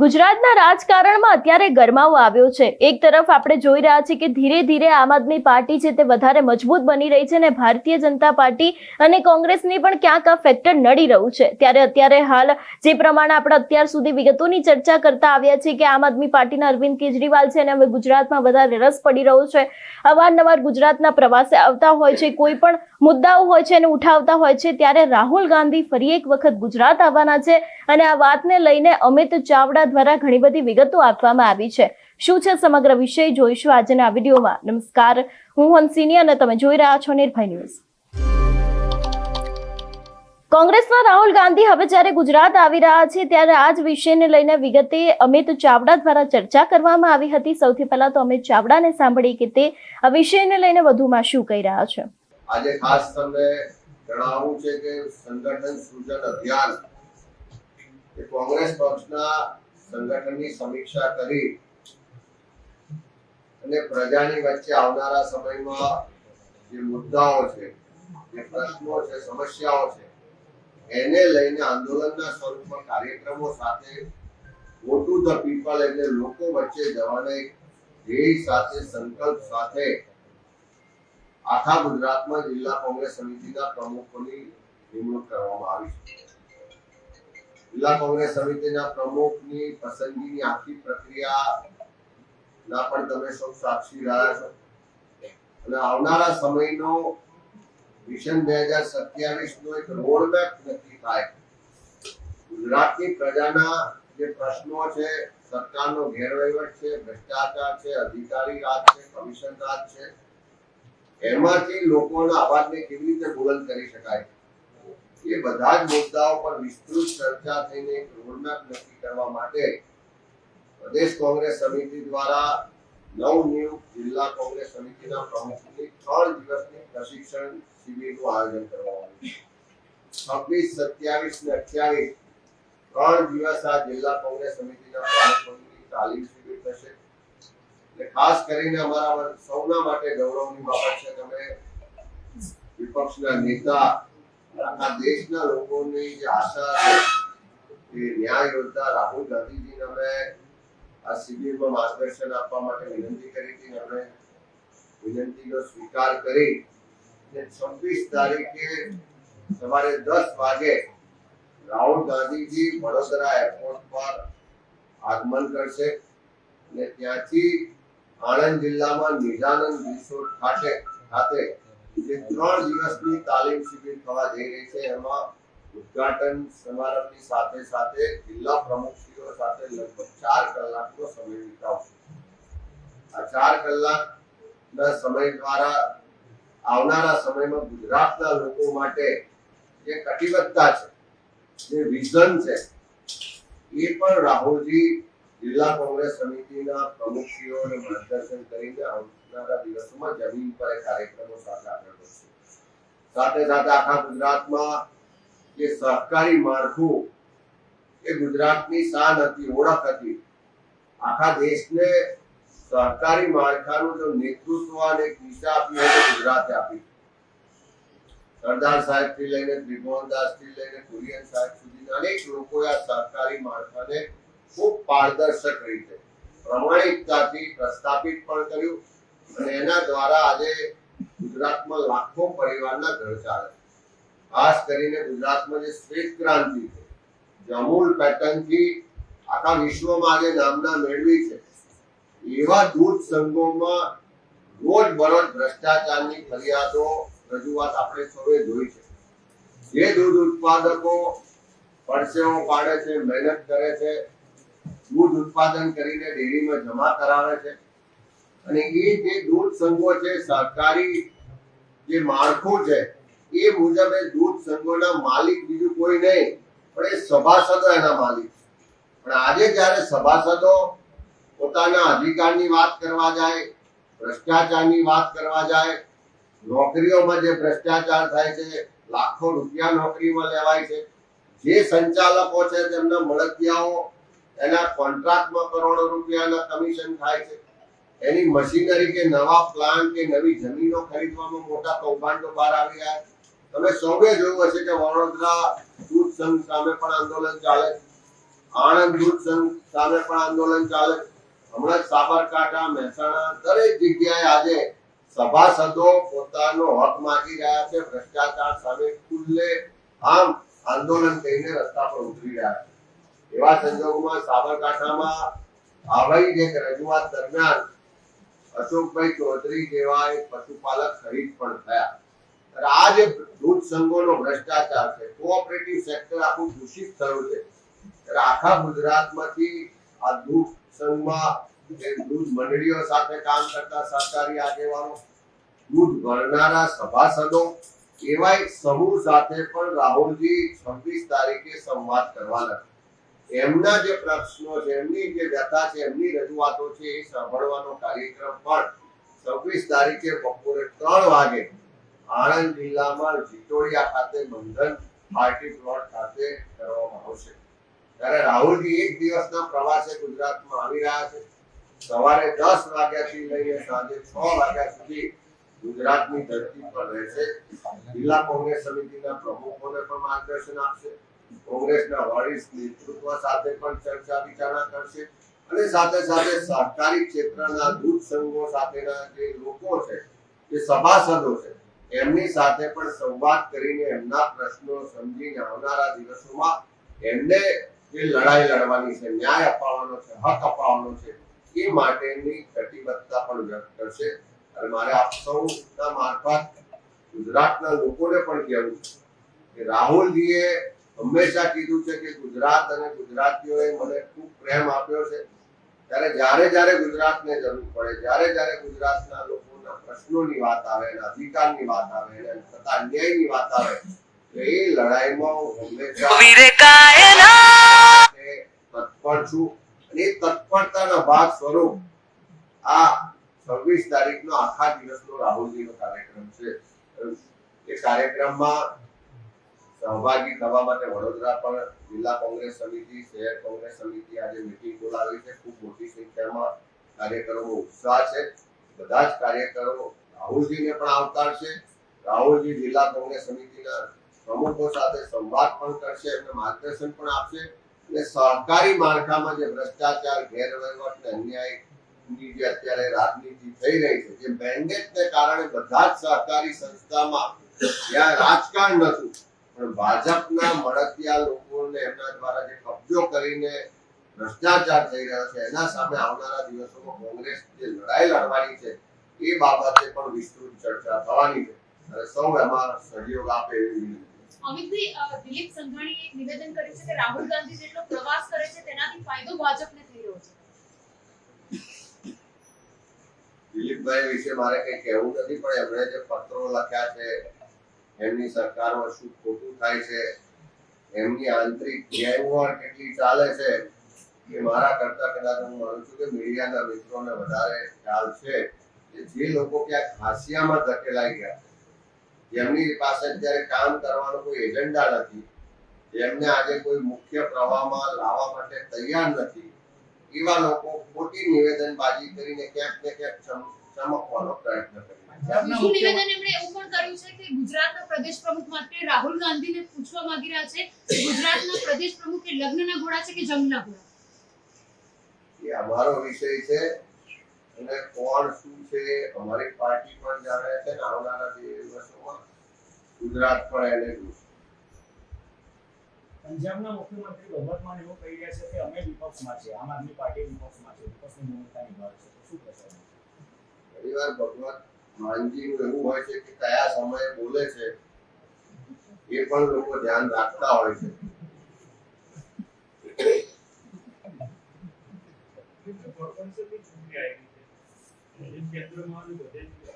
ગુજરાતના રાજકારણમાં અત્યારે ગરમાવો આવ્યો છે. એક તરફ આપણે જોઈ રહ્યા છીએ કે ધીરે ધીરે આમ આદમી પાર્ટી છે તે વધારે મજબૂત બની રહી છે અને ભારતીય જનતા પાર્ટી અને કોંગ્રેસની પણ ક્યાંક આ ફેક્ટર નડી રહ્યું છે. ત્યારે અત્યારે હાલ જે પ્રમાણે આપણે અત્યાર સુધી વિગતોની ચર્ચા કરતા આવ્યા છીએ કે આમ આદમી પાર્ટીના અરવિંદ કેજરીવાલ છે અને હવે ગુજરાતમાં વધારે રસ પડી રહ્યો છે. અવારનવાર ગુજરાતના પ્રવાસે આવતા હોય છે, કોઈ પણ મુદ્દાઓ હોય છે અને ઉઠાવતા હોય છે, ત્યારે રાહુલ ગાંધી ફરી એક વખત ગુજરાત આવવાના છે અને આ વાતને લઈને અમિત ચાવડા દ્વારા ઘણી બધી વિગતો આપવામાં આવી છે. શું છે સમગ્ર વિષય? જોઈશું આજના વિડીયોમાં. નમસ્કાર. હું હંસિની અને તમે જોઈ રહ્યા છો નિર્ભય ન્યૂઝ. કોંગ્રેસના રાહુલ ગાંધી હવે જ્યારે ગુજરાત આવી રહ્યા છે, ત્યારે આ જ વિષયને લઈને વિગતે અમિત ચાવડા દ્વારા ચર્ચા કરવામાં આવી હતી. સૌથી પહેલા તો અમિત ચાવડાને સાંભળી કે તે આ વિષયને લઈને વધુમાં શું કહી રહ્યા છે. આજે ખાસ તમને જણાવવું છે કે સંગઠન સૂચન અભિયાન કોંગ્રેસ પક્ષના સંગઠનની સમીક્ષા કરી અને પ્રજાની વચ્ચે આવનારા સમયમાં જે મુદ્દાઓ છે, જે પ્રશ્નો છે, સમસ્યાઓ છે, એને લઈને આંદોલનના સ્વરૂપમાં કાર્યક્રમો સાથે ગો ધ પીપલ એટલે લોકો વચ્ચે જવાના એક ધ્યેય સાથે, સંકલ્પ સાથે આખા ગુજરાતમાં જિલ્લા કોંગ્રેસ સમિતિના પ્રમુખોની નિમણૂક કરવામાં આવી છે. જિલ્લા કોંગ્રેસ સમિતિના પ્રમુખની પસંદગીની આખી પ્રક્રિયા પણ તમે સૌ સાક્ષી રહ્યા છો. અને આવનારા સમયનો વિઝન બે હજાર સત્યાવીસ નો એક રોડમેપ નક્કી થાય. ગુજરાતની પ્રજાના જે પ્રશ્નો છે, સરકારનો ગેરવહીવટ છે, ભ્રષ્ટાચાર છે, અધિકારી રાજ છે, કમિશન રાજ છે, એમાંથી લોકોના અવાજને કેવી રીતે બુલંદ કરી શકાય? એ બધા જ મુદ્દાઓ પર વિસ્તૃત ચર્ચા થઈને એક રોડમેપ નક્કી કરવા માટે પ્રદેશ કોંગ્રેસ સમિતિ દ્વારા નવનિયુક્ત જિલ્લા કોંગ્રેસ સમિતિના પ્રમુખની ત્રણ દિવસની પ્રશિક્ષણ શિબિરનું આયોજન કરવામાં આવ્યું છવ્વીસ, સત્યાવીસ ને અઠ્યાવીસ ત્રણ દિવસ આ જિલ્લા કોંગ્રેસ સમિતિના પ્રમુખોની તાલીમ શિબિર થશે. એટલે ખાસ કરીને અમારા સૌના માટે ગૌરવની બાબત છે, તમે વિપક્ષના નેતા આખા દેશના લોકોની જે આશા એ ન્યાય યોદ્ધા રાહુલ ગાંધીજીને અમે આ શિબિરમાં માર્ગદર્શન આપવા માટે વિનંતી કરી હતી અમે વિનંતીનો સ્વીકાર કરી ને છવ્વીસ તારીખે સવારે દસ વાગે રાહુલ ગાંધીજી વડોદરા એરપોર્ટ પર આગમન કરશે અને ત્યાંથી આણંદ જિલ્લામાં નિજાનંદ રિસોર્ટ ખાતે ખાતે ત્રણ દિવસની તાલીમ શિબિર થવા જઈ રહી છે. એમાં ઉદઘાટન સમારંભની સાથે સાથે જિલ્લા પ્રમુખશ્રીઓ સાથે લગભગ ચાર કલાકનો સમય વિતાવશે. આ ચાર કલાકના સમય દ્વારા આવનારા સમયમાં ગુજરાતના લોકો માટે જે કટિબદ્ધતા છે, જે વિઝન છે, એ પણ રાહુલજી જિલ્લા કોંગ્રેસ સમિતિના પ્રમુખશ્રીઓને માર્ગદર્શન કરીને આવનારા દિવસોમાં જમીન પર કાર્યક્રમો સાથે આગળ વધશે. સાથે સાથે આખા ગુજરાતમાં જે સહકારી માળખું એ ગુજરાતની શાન હતી, ઓળખ હતી, આખા દેશને સહકારી માળખાનું જો નેતૃત્વ અને દિશા આપી હોય ગુજરાતે આપી. સરદાર સાહેબથી લઈને ત્રિભુવનદાસથી લઈને કુરિયન સાહેબ સુધી અનેક લોકોએ આ સહકારી માળખાને ખૂબ પારદર્શક રીતે, પ્રમાણિકતાથી પ્રસ્થાપિત પણ કર્યું. એના દ્વારા આજે ગુજરાતમાં લાખો પરિવારના ઘર ચાલે. ખાસ કરીને ગુજરાતમાં જે શ્વેત ક્રાંતિ છે જમૂલ પેટર્નથી આખા વિશ્વમાં આજે નામના મેળવી છે, એવા દૂધ સંઘોમાં રોજ બરોજ ભ્રષ્ટાચારની ફરિયાદો રજૂઆત આપણે સૌએ જોઈ છે જે દૂધ ઉત્પાદકો પરસેવો પાડે છે, મહેનત કરે છે, દૂધ ઉત્પાદન કરીને ડેરીમાં જમા કરાવે છે અને એ જે દૂધ સંઘો છે સહકારી જે માળખું છે, એ મુજબ એ દૂધ સંઘોના માલિક બીજું કોઈ નહીં, પણ એ સભાસદો એના માલિક પણ આજે જ્યારે સભાસદો પોતાના અધિકારની વાત કરવા જાય, ભ્રષ્ટાચારની વાત કરવા જાય, નોકરીઓમાં જે ભ્રષ્ટાચાર થાય છે, લાખો રૂપિયા નોકરીમાં લેવાય છે, જે સંચાલકો છે, તેમના મળતિયાઓ એના કોન્ટ્રાક્ટમાં કરોડો રૂપિયાના કમિશન થાય છે. એની મશીનરી કે નવા પ્લાન કે નવી જમીનો ખરીદવામાં મોટા કૌભાંડો બહાર આવી રહ્યા તમે સૌએ જોયું હશે કે વડોદરા દૂધ સંઘ સામે પણ આંદોલન ચાલે આણંદ દૂધ સંઘ સામે પણ આંદોલન ચાલે હમણાં સાબરકાંઠા, મહેસાણા દરેક જગ્યાએ આજે સભાસદો પોતાનો હક માંગી રહ્યા છે, ભ્રષ્ટાચાર સામે ખુલ્લે આમ આંદોલન કરીને રસ્તા પર ઉતરી રહ્યા છે. એવા સંજોગોમાં સાબરકાંઠામાં આવી એક રજૂઆત દરમિયાન અશોકભાઈ ચૌધરી જેવા એક પશુપાલક શહીદ પણ થયા આ જે દૂધ સંઘોનો ભ્રષ્ટાચાર છે કોઓપરેટિવ સેક્ટર આખું દૂષિત થયું છે આખા ગુજરાતમાંથી આ દૂધ સંઘમાં દૂધ મંડળીઓ સાથે કામ કરતા સરકારી આગેવાનો, દૂધ ભરનારા સભાસદો એવા એક સમૂહ સાથે પણ રાહુલજી છવ્વીસ તારીખે સંવાદ કરવાના છે. એમના જે પ્રશ્નો છે, એમની જે વ્યથા છે, એમની રજૂઆતો છે, એ સાંભળવાનો કાર્યક્રમ પણ છવ્વીસ તારીખે બપોરે ત્રણ વાગે આણંદ જિલ્લામાં જીટોડિયા ખાતે બંધન પાર્ટી પ્લોટ ખાતે કરવામાં આવશે. ત્યારે રાહુલજી એક દિવસના પ્રવાસે ગુજરાતમાં આવી રહ્યા છે. સવારે દસ વાગ્યાથી લઈને સાંજે છ વાગ્યા સુધી ગુજરાતની ધરતી પર રહેશે. જિલ્લા કોંગ્રેસ સમિતિના પ્રમુખોને પણ માર્ગદર્શન આપશે. કોંગ્રેસના વરિષ્ઠ નેતૃત્વ સાથે પણ ચર્ચા વિચારણા કરશે અને સાથે સાથે સહકારી ક્ષેત્રના દૂધ સંઘો સાથેના જે લોકો છે, જે સભાસદો છે, એમની સાથે પણ સંવાદ કરીને એમના પ્રશ્નો સમજીને આવનારા દિવસોમાં એમને જે લડાઈ લડવાની છે, ન્યાય અપાવવાનો છે, હક અપાવવાનો છે, એ માટેની કટિબદ્ધતા પણ વ્યક્ત કરશે. અને મારે આપ સૌના મારફત ગુજરાતના લોકોને પણ કહેવું કે રાહુલજીએ હંમેશા કીધું છે કે ગુજરાત અને ગુજરાતીઓએ મને ખૂબ પ્રેમ આપ્યો છે. ત્યારે જ્યારે જ્યારે ગુજરાતને જરૂર પડે જ્યારે જ્યારે ગુજરાતના લોકોના પ્રશ્નોની વાત આવે એના અધિકારની વાત આવે એને થતા અન્યાયની વાત આવે તો એ લડાઈમાં હંમેશા તત્પર છું. અને એ તત્પરતાના ભાગ સ્વરૂપ આ છવ્વીસ તારીખનો આખા દિવસનો રાહુલજીનો કાર્યક્રમ છે. એ કાર્યક્રમમાં સહભાગી થવા માટે વડોદરા પણ જિલ્લા કોંગ્રેસ સમિતિ, શહેર કોંગ્રેસ સમિતિ આજે મીટિંગ બોલાવી છે. ખૂબ મોટી સંખ્યામાં કાર્યકરોનો ઉત્સાહ છે. બધા જ કાર્યકરો રાહુલજીને પણ આવકારશે. રાહુલજી જિલ્લા કોંગ્રેસ સમિતિના પ્રમુખો સાથે સંવાદ પણ કરશે, એમને માર્ગદર્શન પણ આપશે. અને સહકારી માળખામાં જે ભ્રષ્ટાચાર, ગેરવહીવટ અને અન્યાયની જે અત્યારે રાજનીતિ થઈ રહી છે, જે મેન્ડેટને કારણે બધા જ સહકારી સંસ્થામાં જ્યાં રાજકારણ નતું પણ ભાજપના મળતિયા લોકોને એમના દ્વારા જે કબજો કરીને ભ્રષ્ટાચાર થઈ રહ્યો છે એના સામે આવનારા દિવસોમાં કોંગ્રેસ જે લડાઈ લડવાની છે એ બાબતે પણ વિસ્તૃત ચર્ચા થવાની છે. અને સૌ એમાં સહયોગ આપે એવી વિનંતી. અમિતભાઈ દિલીપ સંઘાણી એક નિવેદન કર્યું છે કે રાહુલ ગાંધી જેટલો પ્રવાસ કરે છે તેનાથી ફાયદો ભાજપને થઈ રહ્યો છે. દિલીપભાઈ વિશે મારે કઈ કહેવું નથી પણ એમણે જે પત્રો લખ્યા છે એમની સરકારમાં શું ખોટું થાય છે, એમની આંતરિક ગેંગવોર કેટલી ચાલે છે, એ મારા કરતા કદાચ હું માનું છું કે મીડિયાના મિત્રોને વધારે ખ્યાલ છે કે જે લોકો ક્યાંક હાંસિયામાં ધકેલાઈ ગયા. જેમની પાસે અત્યારે કામ કરવાનો કોઈ એજન્ડા નથી, જેમને આજે કોઈ મુખ્ય પ્રવાહમાં લાવવા માટે તૈયાર નથી, એવા લોકો ખોટી નિવેદનબાજી કરીને ક્યાંક ને ક્યાંક ચમકવાનો પ્રયત્ન કરી રહ્યા છે. બીજું નિવેદન એમણે એવું પણ કર્યું છે કે ગુજરાતના પ્રદેશ પ્રમુખ માટે રાહુલ ગાંધીને પૂછવા માંગી રહ્યા છે ગુજરાતના પ્રદેશ પ્રમુખ એ લગ્નના ઘોડા છે કે જંગના ઘોડા એ અમારો વિષય છે અને કોણ શું છે અમારી પાર્ટી પણ જાણે છે ને આવનારા બે ગુજરાત પણ એને જોશે. પંજાબના મુખ્યમંત્રી ભગવત માન એવું કહી રહ્યા છે કે અમે વિપક્ષમાં છે આમ આદમી પાર્ટી વિપક્ષમાં છે વિપક્ષની ભૂમિકા નિભાવે છે તો શું કહેશો ઘણીવાર ભગવત માનજીનું એવું હોય છે કે કયા સમયે બોલે છે એ પણ લોકો ધ્યાન રાખતા હોય છે. કોર્પોરેશનની ચૂંટણી આવી છે કેન્દ્રમાં અને બધે જ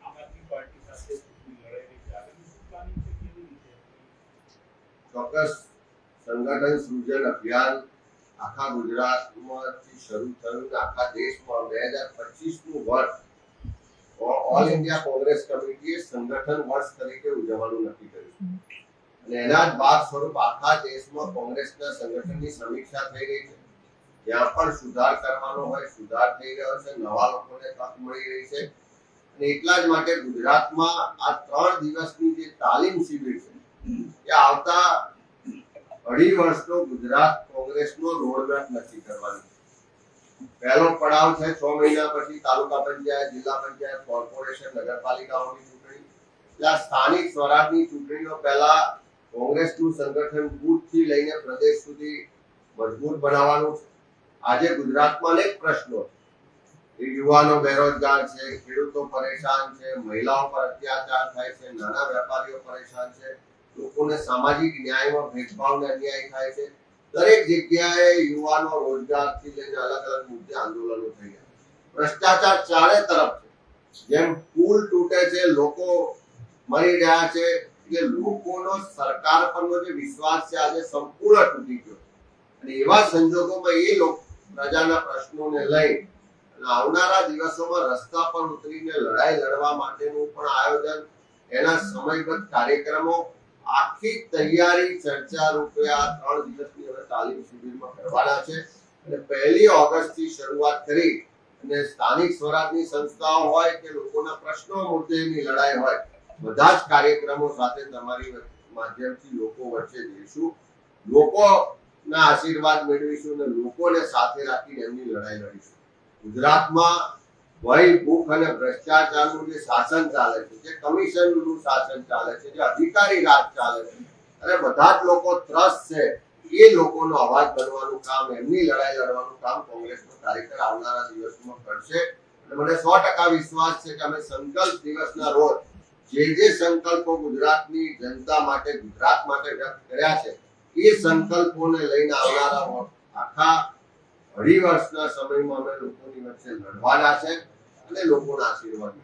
આમ આદમી પાર્ટી સાથે ચૂંટણી લડાઈ રહી છે આગળની શું પ્લાનિંગ છે કેવી રીતે ચોક્કસ સંગઠન સૃજન અભિયાન આખા ગુજરાતમાંથી શરૂ થયું ને આખા દેશમાં બે હજાર પચીસનું વર્ષ ઓ- ઓલ ઇન્ડિયા કોંગ્રેસ કમિટીએ સંગઠન વર્ષ તરીકે ઉજવવાનું નક્કી કર્યું અને એના જ ભાગ સ્વરૂપ આખા દેશમાં કોંગ્રેસના સંગઠનની સમીક્ષા થઈ રહી છે. જ્યાં પણ સુધાર કરવાનો હોય સુધાર થઈ રહ્યો છે નવા લોકોને તક મળી રહી છે. અને એટલા જ માટે ગુજરાતમાં આ ત્રણ દિવસની જે તાલીમ શિબિર છે એ આવતા અઢી વર્ષનો ગુજરાત કોંગ્રેસનો રોડમેપ નક્કી કરવાનો પહેલો પડાવ છે છ મહિના પછી તાલુકા પંચાયત, જિલ્લા પંચાયત, કોર્પોરેશન, નગરપાલિકાઓની ચૂંટણી. એટલે સ્થાનિક સ્વરાજની ચૂંટણીઓ પહેલા કોંગ્રેસનું સંગઠન બૂથથી લઈને પ્રદેશ સુધી મજબૂત બનાવવાનું છે. આજે ગુજરાતમાં અનેક પ્રશ્નો યુવાનો બેરોજગાર છે, ખેડૂતો પરેશાન છે, મહિલાઓ પર અત્યાચાર થાય છે, નાના વેપારીઓ પરેશાન છે, લોકોને સામાજિક ન્યાયમાં ભેદભાવ ને અન્યાય થાય છે. દરેક જગ્યાએ યુવાનો રોજગારથી લઈને અલગ અલગ મુદ્દે આંદોલનો થઈ રહ્યા ભ્રષ્ટાચાર ચારે તરફ છે. જેમ પુલ તૂટે છે, લોકો મરી રહ્યા છે કે લોકોનો સરકાર પરનો જે વિશ્વાસ છે આજે સંપૂર્ણ તૂટી ગયો અને એવા સંજોગોમાં એ લોકો પ્રજાના પ્રશ્નોને લઈ અને આવનારા દિવસોમાં રસ્તા પર ઉતરીને લડાઈ લડવા માટેનું પણ આયોજન એના સમયબદ્ધ કાર્યક્રમો આખી તૈયારી, ચર્ચા રૂપે આ ત્રણ દિવસની હવે તાલીમ શિબિરમાં કરવાના છે. અને પહેલી ઓગસ્ટથી શરૂઆત કરી અને સ્થાનિક સ્વરાજની સંસ્થાઓ હોય કે લોકોના પ્રશ્નો મુદ્દેની લડાઈ હોય, બધા જ કાર્યક્રમો સાથે તમારી માધ્યમથી લોકો વચ્ચે જઈશું. લોકોના આશીર્વાદ મેળવીશું અને લોકોને સાથે રાખીને એમની લડાઈ લડીશું. ગુજરાતમાં ભય ભૂખ અને ભ્રષ્ટાચારનું જે શાસન ચાલે છે, જે કમિશનનું શાસન ચાલે છે, જે અધિકારી રાજ ચાલે છે, અને બધા જ લોકો ત્રસ્ત છે, એ લોકોનો અવાજ બનવાનું કામ, એમની લડાઈ લડવાનું કામ કોંગ્રેસનો કાર્યકર આવનારા દિવસોમાં કરશે. અને મને સો ટકા વિશ્વાસ છે કે અમે સંકલ્પ દિવસના રોજ જે જે સંકલ્પો ગુજરાતની જનતા માટે, ગુજરાત માટે વ્યક્ત કર્યા છે, એ સંકલ્પોને લઈને આવનારા આખા અઢી વર્ષના સમયમાં અમે લોકોની વચ્ચે લડવાના છે અને લોકોના આશીર્વાદ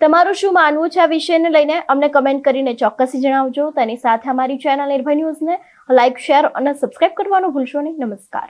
તમારું શું માનવું છે આ વિષયને લઈને? અમને કમેન્ટ કરીને ચોક્કસથી જણાવજો. તેની સાથે અમારી ચેનલ નિર્ભય ન્યૂઝને લાઇક શેર અને સબસ્ક્રાઇબ કરવાનું ભૂલશો નહીં. નમસ્કાર.